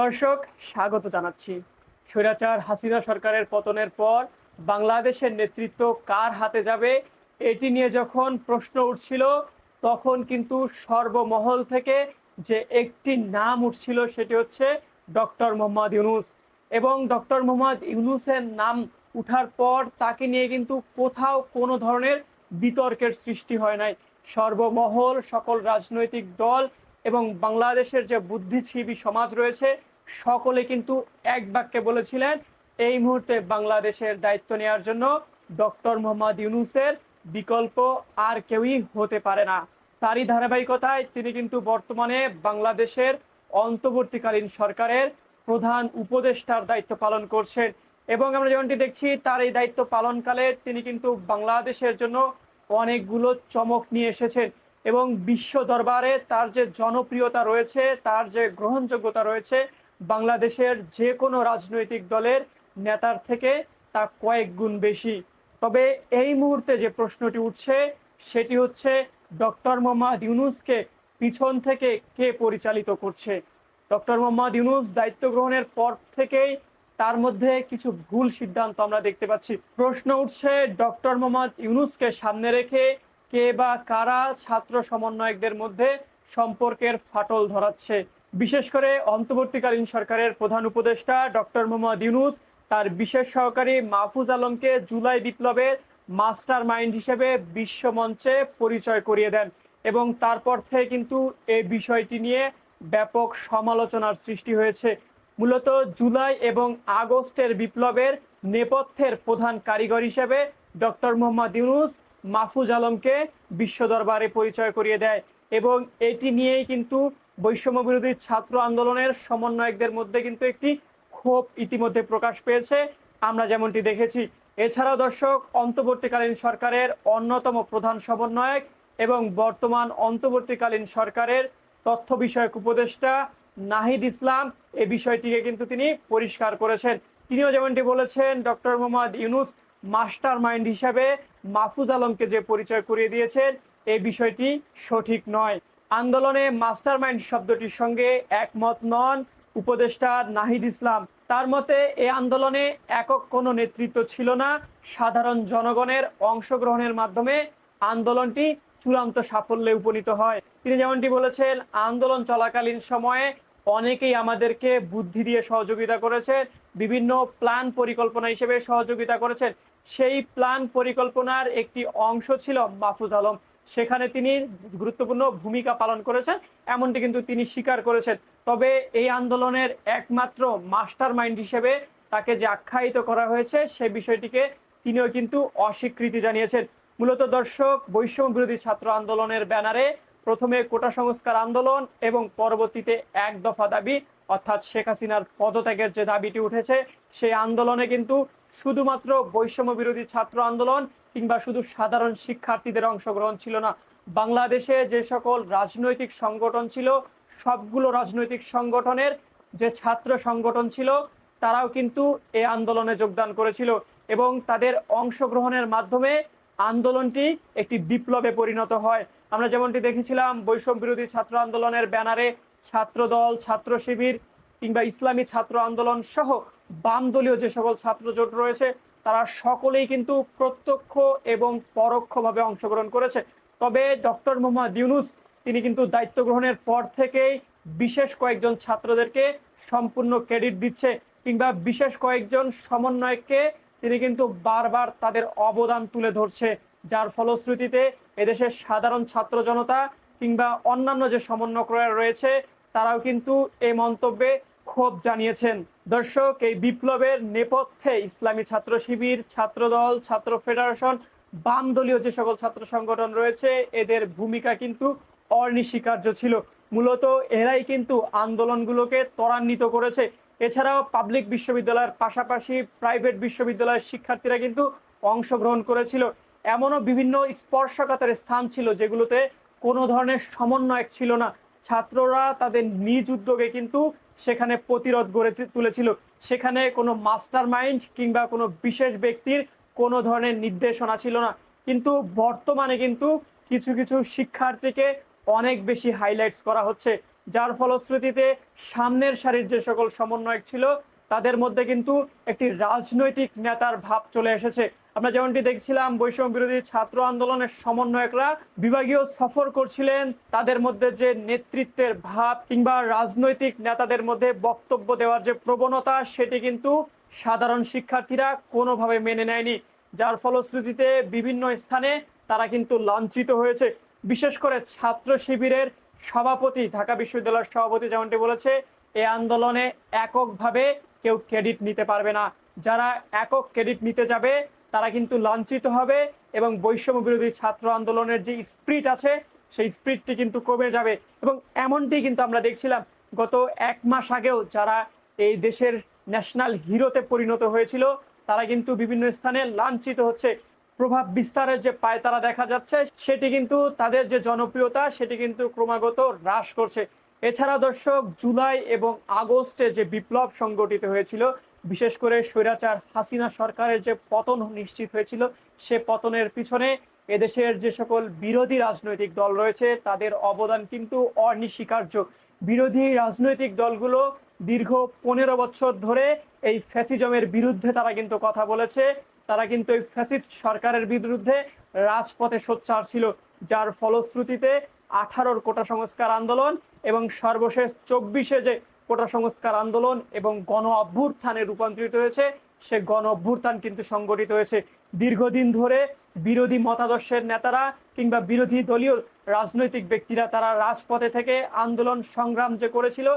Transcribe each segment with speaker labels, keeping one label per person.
Speaker 1: দর্শক, স্বাগত জানাচ্ছি। স্বৈরাচার হাসিনা সরকারের পতনের পর বাংলাদেশের নেতৃত্ব কার হাতে যাবে, এটি নিয়ে যখন প্রশ্ন উঠছিল, তখন কিন্তু সর্বমহল থেকে যে একটি নাম উঠছিল সেটি হচ্ছে ডক্টর মোহাম্মদ ইউনুস। এবং ডক্টর মোহাম্মদ ইউনুসের নাম উঠার পর তাকে নিয়ে কিন্তু কোথাও কোনো ধরনের বিতর্কের সৃষ্টি হয় নাই। সর্বমহল সকল রাজনৈতিক দল এবং বাংলাদেশের যে বুদ্ধিজীবী সমাজ রয়েছে, সকলে কিন্তু এক বাক্যে বলেছিলেন, এই মুহূর্তে বাংলাদেশের দায়িত্ব নেওয়ার জন্য ডক্টর মোহাম্মদ ইউনুসের বিকল্প আর কেউই হতে পারে না। তারই ধারাবাহিকতায় তিনি কিন্তু বর্তমানে বাংলাদেশের অন্তর্বর্তীকালীন সরকারের প্রধান উপদেষ্টার দায়িত্ব পালন করছেন। এবং আমরা যেমনটি দেখছি, তার এই দায়িত্ব পালনকালে তিনি কিন্তু বাংলাদেশের জন্য অনেকগুলো চমক নিয়ে এসেছেন। এবং বিশ্ব দরবারে তার যে জনপ্রিয়তা রয়েছে, তার যে গ্রহণযোগ্যতা রয়েছে, বাংলাদেশের যে কোনো রাজনৈতিক দলের নেতার থেকে তা কয়েক গুণ বেশি। তবে এই মুহূর্তে যে প্রশ্নটি উঠছে, সেটি হচ্ছে ডক্টর মোহাম্মদ ইউনুসকে পিছন থেকে কে পরিচালিত করছে? ডক্টর মোহাম্মদ ইউনুস দায়িত্ব গ্রহণের পর থেকেই তার মধ্যে কিছু ভুল সিদ্ধান্ত আমরা দেখতে পাচ্ছি। প্রশ্ন উঠছে, ডক্টর মোহাম্মদ ইউনুসকে সামনে রেখে কে বা কারা ছাত্র সমন্বয়কদের মধ্যে সম্পর্কের ফাটল ধরাচ্ছে? বিশেষ করে অন্তর্বর্তীকালীন সরকারের প্রধান উপদেষ্টা ডক্টর মোহাম্মদ ইউনুস, তার বিশেষ সহকারী মাহফুজ আলমকে জুলাই বিপ্লবের মাস্টার মাইন্ড হিসেবে বিশ্ব মঞ্চে পরিচয় করিয়ে দেন এবং তারপর থেকে কিন্তু এই বিষয়টি নিয়ে ব্যাপক সমালোচনার সৃষ্টি হয়েছে। মূলত জুলাই এবং আগস্টের বিপ্লবের নেপথ্যের প্রধান কারিগর হিসেবে ডক্টর মোহাম্মদ ইউনুস মাহফুজ আলমকে বিশ্ব দরবারে পরিচয় করিয়ে দেয় এবং এটি নিয়েই কিন্তু বৈষম্য বিরোধী ছাত্র আন্দোলনের সমন্বয়কদের মধ্যে কিন্তু একটি ক্ষোভ ইতিমধ্যে প্রকাশ পেয়েছে। আমরা যেমনটি দেখেছি, এছাড়াও দর্শক, অন্তর্বর্তীকালীন সরকারের অন্যতম প্রধান সমন্বয়ক এবং বর্তমান অন্তর্বর্তীকালীন সরকারের তথ্য বিষয়ক উপদেষ্টা নাহিদ ইসলাম এ বিষয়টিকে কিন্তু তিনি পরিষ্কার করেছেন। তিনিও যেমনটি বলেছেন, doctor Mohammad Yunus master mind হিসাবে মাহফুজ আলমকে যে পরিচয় করিয়ে দিয়েছেন এই বিষয়টি সঠিক নয়। আন্দোলনে মাস্টার মাইন্ড শব্দটির সঙ্গে একমত নন উপদেষ্টা নাহিদ ইসলাম। তার মতে এই আন্দোলনে একক কোনো নেতৃত্ব ছিল না। সাধারণ জনগণের অংশগ্রহণের মাধ্যমে আন্দোলনটি চূড়ান্ত সাফল্যে উপনীত হয়। তিনি যেমনটি বলেছেন, আন্দোলন চলাকালীন সময়ে অনেকেই আমাদেরকে বুদ্ধি দিয়ে সহযোগিতা করেছে বিভিন্ন প্ল্যান পরিকল্পনা হিসেবে সহযোগিতা করেছেন। সেই প্ল্যান পরিকল্পনার একটি অংশ ছিল মাহফুজ আলম। সেখানে তিনি গুরুত্বপূর্ণ ভূমিকা পালন করেছেন, এমনটি কিন্তু তিনি স্বীকার করেছেন। তবে এই আন্দোলনের একমাত্র মাস্টার মাইন্ড হিসেবে তাকে যে আখ্যায়িত করা হয়েছে সে বিষয়টিকে তিনিও কিন্তু অস্বীকৃতি জানিয়েছেন। মূলত দর্শক, বৈষম্য বিরোধী ছাত্র আন্দোলনের ব্যানারে প্রথমে কোটা সংস্কার আন্দোলন এবং পরবর্তীতে এক দফা দাবি অর্থাৎ শেখ হাসিনার পদত্যাগের যে দাবিটি উঠেছে, সেই আন্দোলনে কিন্তু শুধুমাত্র বৈষম্য বিরোধী ছাত্র আন্দোলন কিংবা শুধু সাধারণ শিক্ষার্থীদের অংশগ্রহণ ছিল না। বাংলাদেশে যে সকল রাজনৈতিক সংগঠন ছিল, সবগুলো রাজনৈতিক সংগঠনের যে ছাত্র সংগঠন ছিল, তারাও কিন্তু এই আন্দোলনে যোগদান করেছিল এবং তাদের অংশগ্রহণের মাধ্যমে আন্দোলনটি একটি বিপ্লবে পরিণত হয়। আমরা যেমনটি দেখেছিলাম, বৈষম্য বিরোধী ছাত্র আন্দোলনের ব্যানারে ছাত্রদল ছাত্র শিবির কিংবা ইসলামী ছাত্র আন্দোলন সহ বাম দলীয় যে সকল ছাত্র জোট রয়েছে, তারা সকলেই কিন্তু প্রত্যক্ষ এবং পরোক্ষভাবে অংশগ্রহণ করেছে। তবে ডক্টর মোহাম্মদ ইউনুস, তিনি কিন্তু দায়িত্ব গ্রহণের পর থেকেই বিশেষ কয়েকজন ছাত্রদেরকে সম্পূর্ণ ক্রেডিট দিচ্ছে কিংবা বিশেষ কয়েকজন সমন্বয়ককে তিনি কিন্তু বারবার তাদের অবদান তুলে ধরছে। যার ফলশ্রুতিতে এদেশের সাধারণ ছাত্র জনতা কিংবা অন্যান্য যে সমন্বয়করা রয়েছে তারাও কিন্তু এই মন্তব্যে ক্ষোভ জানিয়েছেন। দর্শক, এই বিপ্লবের নেপথ্যে ইসলামী ছাত্র শিবির, ছাত্রদল, ছাত্র ফেডারেশন বাম দলীয় যে সকল ছাত্র সংগঠন রয়েছে, এদের ভূমিকা কিন্তু অনিস্বীকার্য ছিল। মূলত এরাই কিন্তু আন্দোলনগুলোকে ত্বরান্বিত করেছে। এছাড়াও পাবলিক বিশ্ববিদ্যালয়ের পাশাপাশি প্রাইভেট বিশ্ববিদ্যালয়ের শিক্ষার্থীরা কিন্তু অংশগ্রহণ করেছিল। এমনও বিভিন্ন স্পর্শকাতার স্থান ছিল যেগুলোতে কোনো ধরনের সমন্বয়ক ছিল না। ছাত্ররা তাদের নিজ উদ্যোগে কিন্তু সেখানে প্রতিরোধ গড়ে তুলেছিল। সেখানে কোনো মাস্টার মাইন্ড কিংবা কোনো বিশেষ ব্যক্তির কোনো ধরনের নির্দেশনা ছিল না। কিন্তু বর্তমানে কিন্তু কিছু কিছু শিক্ষার্থীকে অনেক বেশি হাইলাইটস করা হচ্ছে। যার ফলশ্রুতিতে সামনের সারির যে সকল সমন্বয়ক ছিল, তাদের মধ্যে কিন্তু একটি রাজনৈতিক নেতার ভাব চলে এসেছে। আমরা যেমনটি দেখছিলাম, বৈষম্য বিরোধী ছাত্র আন্দোলনের সমন্বয়করা বিভাগীয় সফর করছিলেন। তাদের মধ্যে যে নেতৃত্বের ভাব কিংবা রাজনৈতিক নেতাদের মধ্যে বক্তব্য দেওয়ার যে প্রবণতা, সেটি কিন্তু সাধারণ শিক্ষার্থীরা কোনোভাবে মেনে নেয়নি। যার ফলশ্রুতিতে বিভিন্ন স্থানে তারা কিন্তু লাঞ্ছিত হয়েছে। বিশেষ করে ছাত্র শিবিরের সভাপতি, ঢাকা বিশ্ববিদ্যালয়ের সভাপতি যেমনটি বলেছে এই আন্দোলনে এককভাবে কেউ ক্রেডিট নিতে পারবে না। যারা একক ক্রেডিট নিতে যাবে তারা কিন্তু লাঞ্ছিত হবে এবং বৈষম্য বিরোধী ছাত্র আন্দোলনের যে স্পিরিট আছে, সেই স্পিরিটটি কিন্তু কমে যাবে। এবং এমনটি কিন্তু আমরা দেখছিলাম গত এক মাস আগেও যারা এই দেশের ন্যাশনাল হিরোতে পরিণত হয়েছিল, তারা কিন্তু বিভিন্ন স্থানে লাঞ্ছিত হচ্ছে। প্রভাব বিস্তারের যে পায়তারা দেখা যাচ্ছে, সেটি কিন্তু তাদের যে জনপ্রিয়তা, সেটি কিন্তু ক্রমাগত হ্রাস করছে। এছাড়া দর্শক, জুলাই এবং আগস্টে যে বিপ্লব সংগঠিত হয়েছিল বিশেষ করে স্বৈরাচার হাসিনা সরকারের যে পতন নিশ্চিত হয়েছিল, সে পতনের পিছনে এদেশের যে সকল বিরোধী রাজনৈতিক দল রয়েছে, তাদের অবদান কিন্তু অনস্বীকার্য। বিরোধী রাজনৈতিক দলগুলো দীর্ঘ পনেরো বছর ধরে এই ফ্যাসিজমের বিরুদ্ধে তারা কিন্তু কথা বলেছে। তারা কিন্তু এই ফ্যাসিস্ট সরকারের বিরুদ্ধে রাজপথে সোচ্চার ছিল, যার ফলশ্রুতিতে আঠারোর কোটা সংস্কার আন্দোলন এবং সর্বশেষ চব্বিশে যে কোটা সংস্কার আন্দোলন এবং গণ অভ্যুত্থানে রূপান্তরিত হয়েছে। সে গণ অভ্যুত্থান কিন্তু সংগঠিত হয়েছে দীর্ঘদিন ধরে। বিরোধী মতাদর্শের নেতারা কিংবা বিরোধী দলীয় রাজনৈতিক ব্যক্তিরা তারা রাজপথে থেকে আন্দোলন সংগ্রাম যে করেছিল,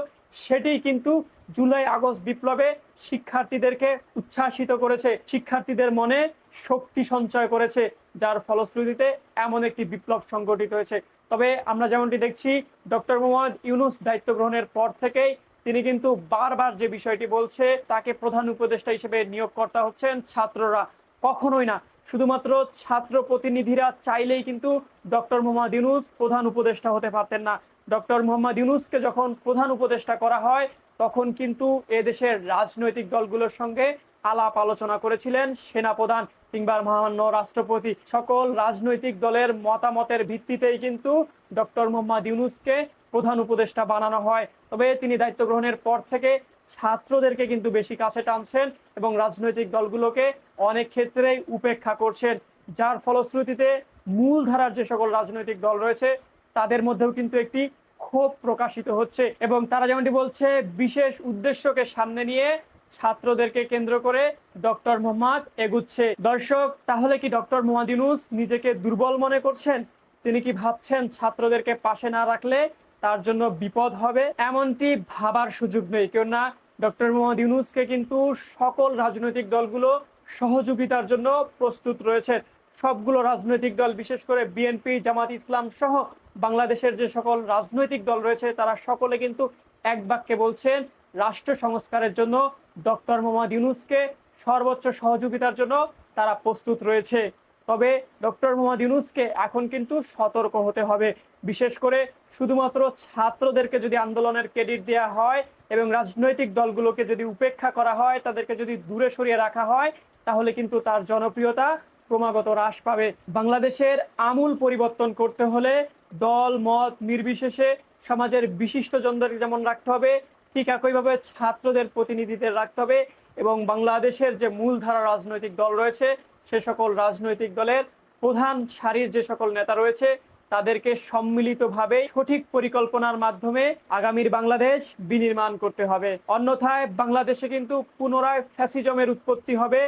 Speaker 1: সেটি কিন্তু জুলাই আগস্ট বিপ্লবে শিক্ষার্থীদেরকে উচ্ছ্বাসিত করেছে। শিক্ষার্থীদের মনে শক্তি সঞ্চয় করেছে, যার ফলশ্রুতিতে এমন একটি বিপ্লব সংগঠিত হয়েছে। তবে আমরা যেমনটি দেখছি, ডক্টর মোহাম্মদ ইউনুস দায়িত্ব গ্রহণের পর থেকেই তিনি কিন্তু বারবার যে বিষয়টি বলছে, তাকে প্রধান উপদেষ্টা হিসেবে নিয়োগকর্তা হচ্ছেন ছাত্ররা। কখনোই না। শুধুমাত্র ছাত্র প্রতিনিধিরা চাইলেই কিন্তু ডক্টর মোহাম্মদ ইউনুস প্রধান উপদেষ্টা হতে পারতেন না। ডক্টর মোহাম্মদ ইউনুসকে যখন প্রধান উপদেষ্টা করা হয়, তখন কিন্তু এদেশের রাজনৈতিক দলগুলোর সঙ্গে আলাপ আলোচনা করেছিলেন সেনাপ্রধান কিংবা মহামান্য রাষ্ট্রপতি। সকল রাজনৈতিক দলের মতামতের ভিত্তিতেই কিন্তু ডক্টর মোহাম্মদ ইউনুসকে প্রধান উপদেষ্টা বানানো হয়। তবে তিনি দায়িত্ব গ্রহণের পর থেকে ছাত্রদেরকে কিন্তু বেশি কাছে টানছেন এবং রাজনৈতিক দলগুলোকে অনেক ক্ষেত্রেই উপেক্ষা করছেন। যার ফলশ্রুতিতে মূলধারার যে সকল রাজনৈতিক দল রয়েছে, তাদের মধ্যেও কিন্তু একটি ক্ষোভ প্রকাশিত হচ্ছে এবং তারা যেমনটি বলছে, বিশেষ উদ্দেশ্যকে সামনে নিয়ে ছাত্রদেরকে কেন্দ্র করে ডক্টর মোহাম্মদ এগুচ্ছে। দর্শক, তাহলে কি ডক্টর মোহাম্মদ ইউনুস নিজেকে দুর্বল মনে করছেন? তিনি কি ভাবছেন ছাত্রদেরকে পাশে না রাখলে তার জন্য বিপদ হবে এমনটি ভাবার সুযোগ নেই। কেননা ডক্টর মোহাম্মদ ইউনুসকে কিন্তু সকল রাজনৈতিক দলগুলো সহযোগিতার জন্য প্রস্তুত রয়েছে। সবগুলো রাজনৈতিক দল, বিশেষ করে বিএনপি, জামাত ইসলাম সহ বাংলাদেশের যে সকল রাজনৈতিক দল রয়েছে, তারা সকলে কিন্তু এক বাক্যে বলছেন, রাষ্ট্র সংস্কারের জন্য ডক্টর মোহাম্মদ ইউনুসকে সর্বোচ্চ সহযোগিতার জন্য তারা প্রস্তুত রয়েছে। তবে ডক্টর মোহাম্মদ ইউনুসকে এখন কিন্তু সতর্ক হতে হবে। বিশেষ করে শুধুমাত্র ছাত্রদেরকে যদি আন্দোলনের ক্রেডিট দেওয়া হয় এবং রাজনৈতিক দলগুলোকে যদি উপেক্ষা করা হয়, তাদেরকে যদি দূরে সরিয়ে রাখা হয়, তাহলে কিন্তু তার জনপ্রিয়তা ক্রমাগত হ্রাস পাবে। বাংলাদেশের আমূল পরিবর্তন করতে হলে দল, মত নির্বিশেষে সমাজের বিশিষ্টজনদের যেমন রাখতে হবে, ঠিক একইভাবে ছাত্রদের প্রতিনিধিদের রাখতে হবে এবং বাংলাদেশের যে মূলধারা রাজনৈতিক দল রয়েছে সে সকল রাজনৈতিক দলের প্রধান সারির যে সকল নেতা রয়েছে, তাদেরকে সম্মিলিতভাবে সঠিক পরিকল্পনার মাধ্যমে আগামীর বাংলাদেশ বিনির্মাণ করতে হবে। অন্যথায় বাংলাদেশে কিন্তু পুনরায় ফ্যাসিজমের উৎপত্তি হবে।